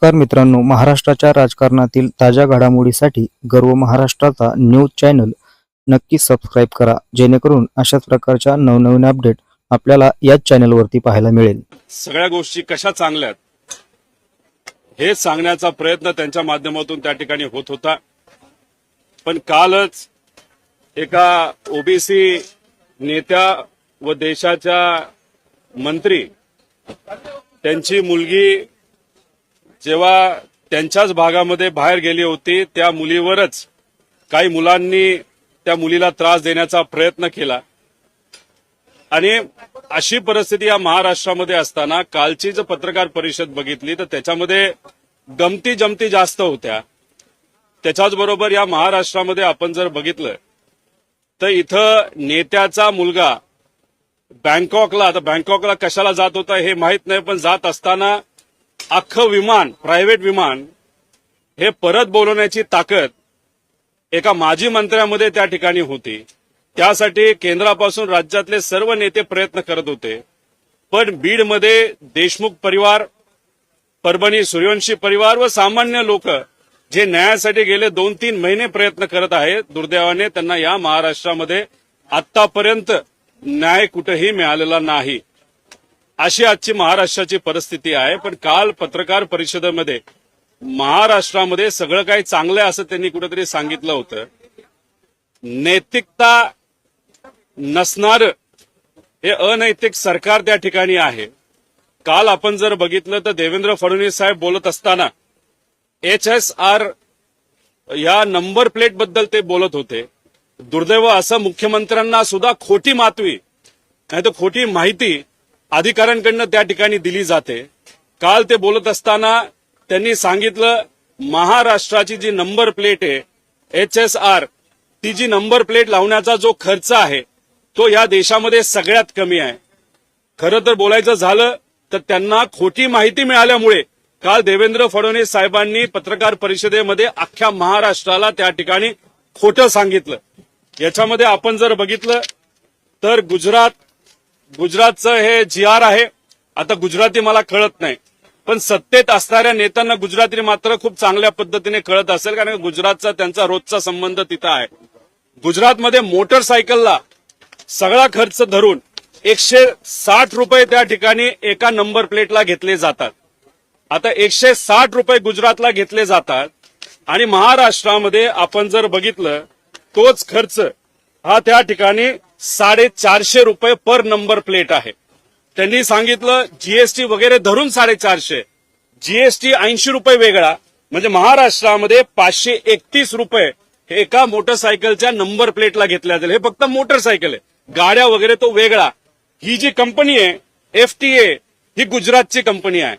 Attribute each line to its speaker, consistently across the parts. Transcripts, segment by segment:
Speaker 1: नमस्कार मित्रांनो महाराष्ट्राच्या राजकारणातील ताज्या घडामोडीसाठी गर्व महाराष्ट्राचा न्यूज चॅनल नक्की सबस्क्राईब करा जेणेकरून अशाच प्रकारच्या नवनवीन अपडेट आपल्याला याच चॅनलवरती पाहायला मिळेल.
Speaker 2: सगळ्या गोष्टी कशा चांगल्या हे सांगण्याचा प्रयत्न त्यांच्या माध्यमातून त्या ठिकाणी होत होता. पण कालच एका ओबीसी नेत्या व देशाच्या मंत्री त्यांची मुलगी जेव्हा त्यांच्याच भागामध्ये बाहेर गेली होती त्या मुलीवरच काही मुलांनी त्या मुलीला त्रास देण्याचा प्रयत्न केला. आणि अशी परिस्थिती या महाराष्ट्रामध्ये असताना कालची जर पत्रकार परिषद बघितली तर त्याच्यामध्ये गमती जमती जास्त होत्या. त्याच्याच बरोबर या महाराष्ट्रामध्ये आपण जर बघितलं तर इथं नेत्याचा मुलगा बँकॉकला आता बँकॉकला कशाला जात होता हे माहीत नाही पण जात असताना अख्खं विमान प्रायव्हेट विमान हे परत बोलवण्याची ताकद एका माजी मंत्र्यामध्ये त्या ठिकाणी होती. त्यासाठी केंद्रापासून राज्यातले सर्व नेते प्रयत्न करत होते. पण बीडमध्ये देशमुख परिवार परभणी सूर्यवंशी परिवार व सामान्य लोक जे न्यायासाठी गेले दोन तीन महिने प्रयत्न करत आहेत दुर्दैवाने त्यांना या महाराष्ट्रामध्ये आतापर्यंत न्याय कुठेही मिळालेला नाही. अशी आजची महाराष्ट्राची परिस्थिती आहे पण काल पत्रकार परिषदेमध्ये महाराष्ट्रामध्ये सगळं काही चांगलं आहे असं त्यांनी कुठेतरी सांगितलं होतं. नैतिकता नसणार हे अनैतिक सरकार त्या ठिकाणी आहे. काल आपण जर बघितलं तर देवेंद्र फडणवीस साहेब बोलत असताना एच एस आर या नंबर प्लेटबद्दल ते बोलत होते. दुर्दैव असं मुख्यमंत्र्यांना सुद्धा खोटी मातवी नाही तर खोटी माहिती अधिकाऱ्यांकडनं त्या ठिकाणी दिली जाते. काल ते बोलत असताना त्यांनी सांगितलं महाराष्ट्राची जी नंबर प्लेट आहे एच एस आर ती जी नंबर प्लेट लावण्याचा जो खर्च आहे तो या देशामध्ये सगळ्यात कमी आहे. खरं तर बोलायचं झालं तर त्यांना खोटी माहिती मिळाल्यामुळे काल देवेंद्र फडणवीस साहेबांनी पत्रकार परिषदेमध्ये अख्ख्या महाराष्ट्राला त्या ठिकाणी खोटं सांगितलं. याच्यामध्ये आपण जर बघितलं तर गुजरात गुजरातचं हे जी आर आहे. आता गुजराती मला कळत नाही. पण सत्तेत असणाऱ्या नेत्यांना गुजराती मात्र खूप चांगल्या पद्धतीने कळत असेल कारण गुजरातचा त्यांचा रोजचा संबंध तिथं आहे. गुजरातमध्ये मोटरसायकलला सगळा खर्च धरून एकशे साठ रुपये त्या ठिकाणी एका नंबर प्लेटला घेतले जातात. आता एकशे साठ रुपये गुजरातला घेतले जातात आणि महाराष्ट्रामध्ये आपण जर बघितलं तोच खर्च हा त्या ठिकाणी साडेचारशे रुपये पर नंबर प्लेट आहे. त्यांनी सांगितलं जीएसटी वगैरे धरून साडेचारशे. जीएसटी ऐंशी रुपये वेगळा. म्हणजे महाराष्ट्रामध्ये पाचशे एकतीस रुपये हे एका मोटरसायकलच्या नंबर प्लेटला घेतल्या जाईल हे फक्त मोटरसायकल आहे. गाड्या वगैरे तो वेगळा. ही जी कंपनी आहे एफ टी ए ही गुजरातची कंपनी आहे.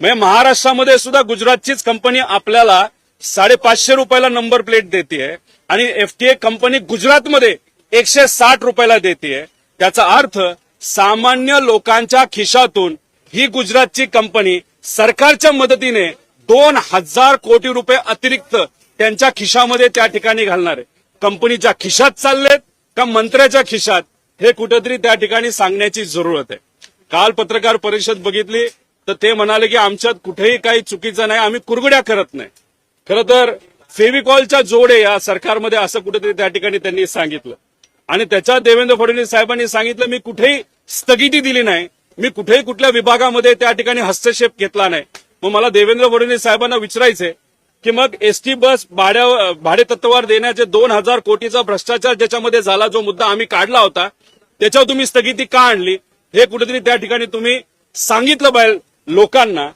Speaker 2: म्हणजे महाराष्ट्रामध्ये सुद्धा गुजरातचीच कंपनी आपल्याला साडेपाचशे रुपयाला नंबर प्लेट देते आणि एफटीए कंपनी गुजरातमध्ये एकशे साठ रुपयाला देते त्याचा अर्थ सामान्य लोकांच्या खिशातून ही गुजरातची कंपनी सरकारच्या मदतीने दोन हजार कोटी रुपये अतिरिक्त त्यांच्या खिशामध्ये त्या ठिकाणी घालणार आहे. कंपनीच्या खिशात चाललेत का मंत्र्याच्या खिशात हे कुठेतरी त्या ठिकाणी सांगण्याची जरूरत आहे. काल पत्रकार परिषद बघितली तर ते म्हणाले की आमच्यात कुठेही काही चुकीचं नाही आम्ही कुरगड्या करत नाही. खरं तर फेविकॉलच्या जोडे या सरकारमध्ये असं कुठेतरी त्या ठिकाणी त्यांनी सांगितलं. आणि त्याच्यात देवेंद्र फडणवीस साहेबांनी सांगितलं मी कुठेही स्थगिती दिली नाही. मी कुठेही कुठल्या विभागामध्ये त्या ठिकाणी हस्तक्षेप घेतला नाही. मग मला देवेंद्र फडणवीस साहेबांना विचारायचंय की मग एसटी बस भाड्या भाडे तत्वावर देण्याचे दोन हजार कोटीचा भ्रष्टाचार ज्याच्यामध्ये झाला जो मुद्दा आम्ही काढला होता त्याच्यावर तुम्ही स्थगिती का आणली? हे कुठेतरी त्या ठिकाणी तुम्ही सांगितलं पाहिजे लोकांना.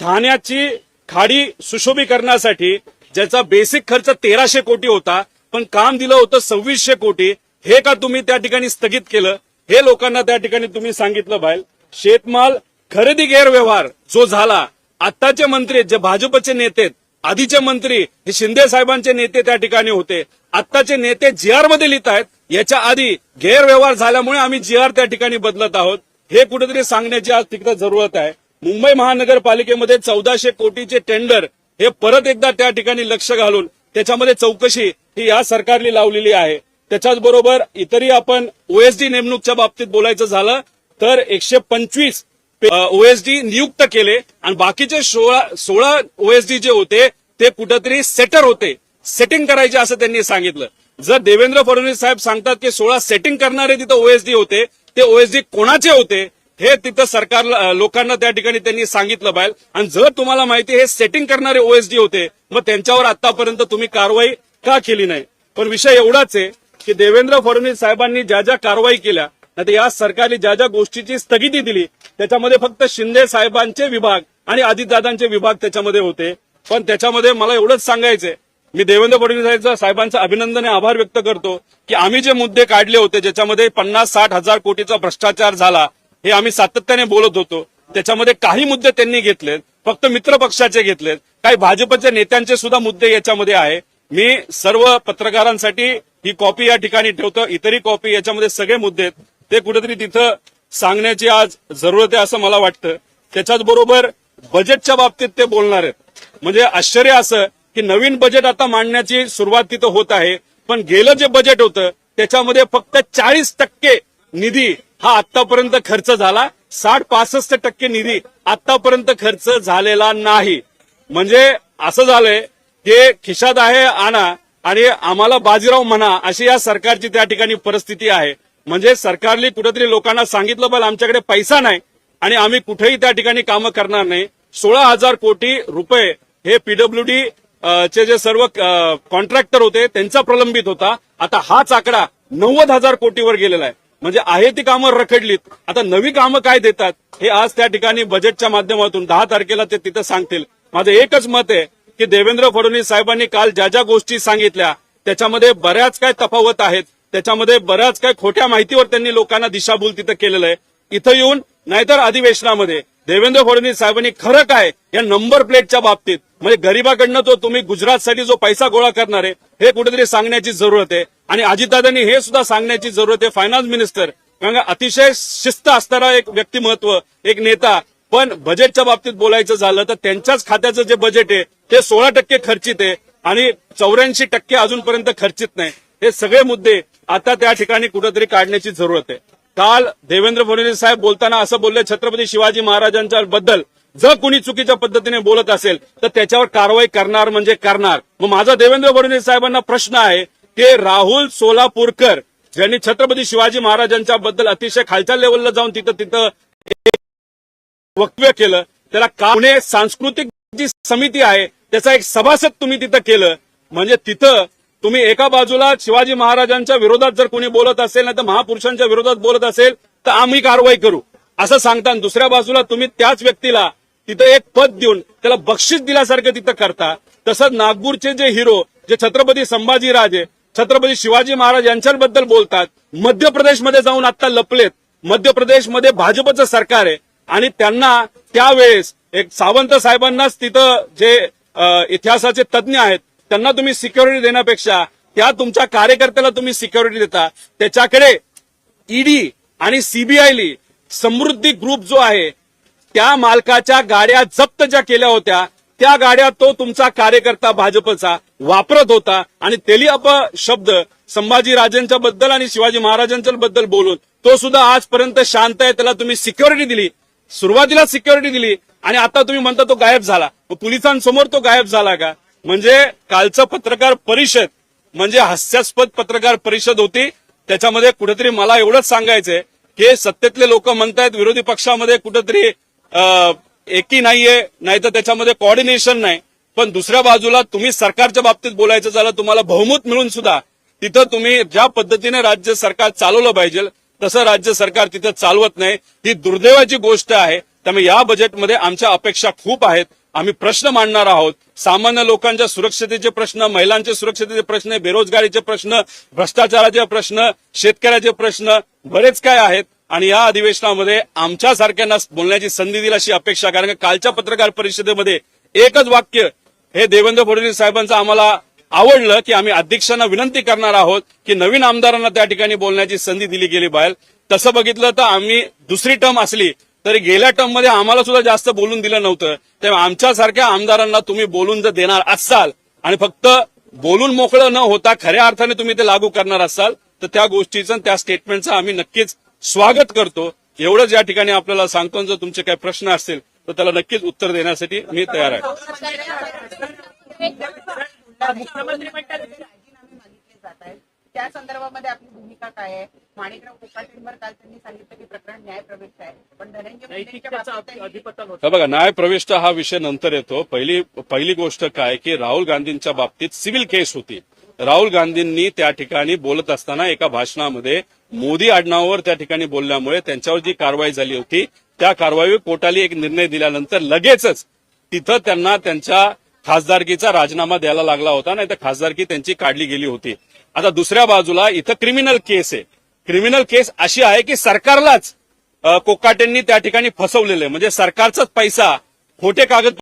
Speaker 2: ठाण्याची खाडी सुशोभीकरणासाठी ज्याचा बेसिक खर्च तेराशे कोटी होता पण काम दिलं होतं सव्वीसशे कोटी हे का तुम्ही त्या ठिकाणी स्थगित केलं? हे लोकांना त्या ठिकाणी तुम्ही सांगितलं बाहेर. शेतमाल खरेदी गैरव्यवहार जो झाला आत्ताचे मंत्री जे भाजपचे नेते आधीचे मंत्री हे शिंदे साहेबांचे नेते त्या ठिकाणी होते. आत्ताचे नेते जी आरमध्ये लिहित आहेत. याच्या आधी गैरव्यवहार झाल्यामुळे आम्ही जी आर त्या ठिकाणी बदलत आहोत. हे कुठेतरी सांगण्याची आज तिकडे जरूरत आहे. मुंबई महानगरपालिकेमध्ये चौदाशे कोटीचे टेंडर हे परत एकदा त्या ठिकाणी लक्ष घालून त्याच्यामध्ये चौकशी ही या सरकारने लावलेली आहे. त्याच्याच बरोबर इतरही आपण ओएसडी नेमणूकच्या बाबतीत बोलायचं झालं तर एकशे पंचवीस ओएसडी नियुक्त केले आणि बाकीचे सोळा सोळा ओएसडी जे होते ते कुठंतरी सेटर होते. सेटिंग करायचे असं त्यांनी सांगितलं. जर देवेंद्र फडणवीस साहेब सांगतात की सोळा सेटिंग करणारे तिथं ओएसडी होते ते ओएसडी कोणाचे होते हे तिथं सरकार लोकांना त्या ठिकाणी त्यांनी सांगितलं पाहिजे आणि जर तुम्हाला माहिती हे सेटिंग करणारे ओएसडी होते मग त्यांच्यावर आतापर्यंत तुम्ही कारवाई का केली नाही? पण विषय एवढाच आहे की देवेंद्र फडणवीस साहेबांनी ज्या ज्या कारवाई केल्या नाही या सरकारने ज्या ज्या गोष्टीची स्थगिती दिली त्याच्यामध्ये फक्त शिंदे साहेबांचे विभाग आणि अजितदादांचे विभाग त्याच्यामध्ये होते. पण त्याच्यामध्ये मला एवढंच सांगायचंय मी देवेंद्र फडणवीस साहेबांचं- अभिनंदन आणि आभार व्यक्त करतो की आम्ही जे मुद्दे काढले होते ज्याच्यामध्ये पन्नास साठ हजार कोटीचा भ्रष्टाचार झाला हे आम्ही सातत्याने बोलत होतो. त्याच्यामध्ये काही मुद्दे त्यांनी घेतलेत फक्त मित्र पक्षाचे घेतलेत. काही भाजपच्या नेत्यांचे सुद्धा मुद्दे याच्यामध्ये आहे. मी सर्व पत्रकारांसाठी ही कॉपी या ठिकाणी ठेवतो. इतरही कॉपी याच्यामध्ये सगळे मुद्दे आहेत. ते कुठेतरी तिथं सांगण्याची आज जरूरत आहे असं मला वाटतं. त्याच्याच बरोबर बजेटच्या बाबतीत ते बोलणार आहेत. म्हणजे आश्चर्य असं की नवीन बजेट आता मांडण्याची सुरुवात तिथं होत आहे. पण गेलं जे बजेट होतं त्याच्यामध्ये फक्त चाळीस टक्के निधी हा आतापर्यंत खर्च झाला. साठ पासष्ट टक्के निधी आतापर्यंत खर्च झालेला नाही. म्हणजे असं झालंय हे खिशात आहे आणा आणि आम्हाला बाजीराव म्हणा अशी या सरकारची त्या ठिकाणी परिस्थिती आहे. म्हणजे सरकारने कुठेतरी लोकांना सांगितलं पण आमच्याकडे पैसा नाही आणि आम्ही कुठेही त्या ठिकाणी कामं करणार नाही. सोळा हजार कोटी रुपये हे पीडब्ल्यूडी चे जे सर्व कॉन्ट्रॅक्टर होते त्यांचा प्रलंबित होता. आता हाच आकडा नव्वद हजार कोटीवर गेलेला आहे. म्हणजे आहे ती कामं रखडलीत. आता नवी कामं काय देतात? हे आज त्या ठिकाणी बजेटच्या माध्यमातून दहा तारखेला ते तिथं सांगतील. माझं एकच मत आहे की देवेंद्र फडणवीस साहेबांनी काल ज्या ज्या गोष्टी सांगितल्या त्याच्यामध्ये बऱ्याच काय तफावत आहेत त्याच्यामध्ये बऱ्याच काय खोट्या माहितीवर त्यांनी लोकांना दिशाभूल तिथं केलेलं आहे. इथं येऊन नाहीतर अधिवेशनामध्ये देवेंद्र फडणवीस साहेबांनी खरं काय या नंबर प्लेटच्या बाबतीत म्हणजे गरीबाकडनं तो तुम्ही गुजरातसाठी जो पैसा गोळा करणार आहे हे कुठेतरी सांगण्याची जरूरत आहे. आणि अजितदादांनी हे सुद्धा सांगण्याची जरूरत आहे फायनान्स मिनिस्टर कारण अतिशय शिस्त असणारा एक व्यक्तिमत्व एक नेता पण बजेटच्या बाबतीत बोलायचं झालं तर त्यांच्याच खात्याचं जे बजेट आहे ते सोळा टक्के खर्चित आहे आणि चौऱ्याऐंशी टक्के अजूनपर्यंत खर्चित नाही. हे सगळे मुद्दे आता त्या ठिकाणी कुठेतरी काढण्याची जरूरत आहे. काल देवेंद्र फडणवीस साहेब बोलताना असं बोलले छत्रपती शिवाजी महाराजांच्या बद्दल जर कोणी चुकीच्या पद्धतीने बोलत असेल तर त्याच्यावर कारवाई करणार म्हणजे करणार. मग माझा देवेंद्र फडणवीस साहेबांना प्रश्न आहे की राहुल सोलापूरकर ज्यांनी छत्रपती शिवाजी महाराजांच्या बद्दल अतिशय खालच्या लेवलला जाऊन तिथं तिथं वक्तव्य केलं त्याला का पुणे सांस्कृतिक जी समिती आहे त्याचा एक सभासद तुम्ही तिथं केलं. म्हणजे तिथं तुम्ही एका बाजूला शिवाजी महाराजांच्या विरोधात जर कोणी बोलत असेल नाही तर महापुरुषांच्या विरोधात बोलत असेल तर आम्ही कारवाई करू. असं सांगता दुसऱ्या बाजूला तुम्ही त्याच व्यक्तीला तिथं एक पद देऊन त्याला बक्षीस दिल्यासारखं तिथं करता. तसंच नागपूरचे जे हिरो जे छत्रपती संभाजीराजे छत्रपती शिवाजी महाराज यांच्याबद्दल बोलतात. मध्य प्रदेशमध्ये जाऊन आता लपलेत. मध्य प्रदेशमध्ये भाजपचं सरकार आहे. आणि त्यांना त्यावेळेस एक सावंत साहेबांनाच तिथं जे इतिहासाचे तज्ज्ञ आहेत त्यांना तुम्ही सिक्युरिटी देण्यापेक्षा त्या तुमच्या कार्यकर्त्याला तुम्ही सिक्युरिटी देता. त्याच्याकडे ईडी आणि सीबीआयली समृद्धी ग्रुप जो आहे त्या मालकाच्या गाड्या जप्त ज्या केल्या होत्या त्या गाड्या तो तुमचा कार्यकर्ता भाजपचा वापरत होता. आणि तेली अप शब्द संभाजी राजांच्या बद्दल आणि शिवाजी महाराजांच्या बद्दल बोलून तो सुद्धा आजपर्यंत शांत आहे त्याला तुम्ही सिक्युरिटी दिली. सुरुवातीला सिक्युरिटी दिली आणि आता तुम्ही म्हणता तो गायब झाला. पोलिसांसमोर तो गायब झाला का? म्हणजे कालचं पत्रकार परिषद म्हणजे हास्यास्पद पत्रकार परिषद होती. त्याच्यामध्ये कुठेतरी मला एवढंच सांगायचंय की सत्तेतले लोक म्हणतायत विरोधी पक्षामध्ये कुठेतरी एकी नाहीये नाही तर त्याच्यामध्ये कॉर्डिनेशन नाही. पण दुसऱ्या बाजूला तुम्ही सरकारच्या बाबतीत बोलायचं झालं तुम्हाला बहुमत मिळून सुद्धा तिथं तुम्ही ज्या पद्धतीने राज्य सरकार चालवलं पाहिजे तसं राज्य सरकार तिथं चालवत नाही. ही दुर्दैवाची गोष्ट आहे. त्यामुळे या बजेटमध्ये आमच्या अपेक्षा खूप आहेत. आम्ही प्रश्न मांडणार आहोत. सामान्य लोकांच्या सुरक्षतेचे प्रश्न महिलांचे सुरक्षतेचे प्रश्न बेरोजगारीचे प्रश्न भ्रष्टाचाराचे प्रश्न शेतकऱ्याचे प्रश्न बरेच काय आहेत. आणि या अधिवेशनामध्ये आमच्या सारख्यांना बोलण्याची संधी दिली अशी अपेक्षा. कारण कालच्या पत्रकार परिषदेमध्ये एकच वाक्य हे देवेंद्र फडणवीस साहेबांचं आम्हाला आवडलं की आम्ही अध्यक्षांना विनंती करणार आहोत की नवीन आमदारांना त्या ठिकाणी बोलण्याची संधी दिली गेली बाहेर. तसं बघितलं तर आम्ही दुसरी टर्म असली तरी गेल्या टर्ममध्ये आम्हाला सुद्धा जास्त बोलून दिलं नव्हतं. तेव्हा आमच्यासारख्या आमदारांना तुम्ही बोलून जर देणार असाल आणि फक्त बोलून मोकळं न होता खऱ्या अर्थाने तुम्ही ते लागू करणार असाल तर त्या गोष्टीचं त्या स्टेटमेंटचं आम्ही नक्कीच स्वागत करतो. एवढंच या ठिकाणी आपल्याला सांगतो आणि जर तुमचे काही प्रश्न असतील तर त्याला नक्कीच उत्तर देण्यासाठी मी तयार आहे.
Speaker 3: मुख्यमंत्री म्हणतात राजीनामे मागितले जात आहेत त्या संदर्भामध्ये आपली भूमिका काय आहे? माणिकराव कोकाटेंवर काल त्यांनी सांगितलं की प्रकरण न्यायप्रविष्ट आहे. पण धनंजय त्यांनी-
Speaker 4: अधिपतन होतं
Speaker 2: हे बघा न्यायप्रविष्ट हा विषय नंतर येतो. पहिली पहिली गोष्ट काय की राहुल गांधींच्या बाबतीत सिव्हिल केस होती. राहुल गांधींनी त्या ठिकाणी बोलत असताना एका भाषणामध्ये मोदी आडनावावर त्या ठिकाणी बोलल्यामुळे त्यांच्यावर जी कारवाई झाली होती त्या कारवाईवर कोर्टाने एक निर्णय दिल्यानंतर लगेचच तिथं त्यांना त्यांच्या खासदारकीचा राजीनामा द्यायला लागला होता नाही तर खासदारकी त्यांची काढली गेली होती. आता दुसऱ्या बाजूला इथं क्रिमिनल केस आहे. क्रिमिनल केस अशी आहे की सरकारलाच कोकाट्यांनी कोकाटेंनी त्या ठिकाणी फसवलेलं आहे. म्हणजे सरकारचाच पैसा खोटे कागद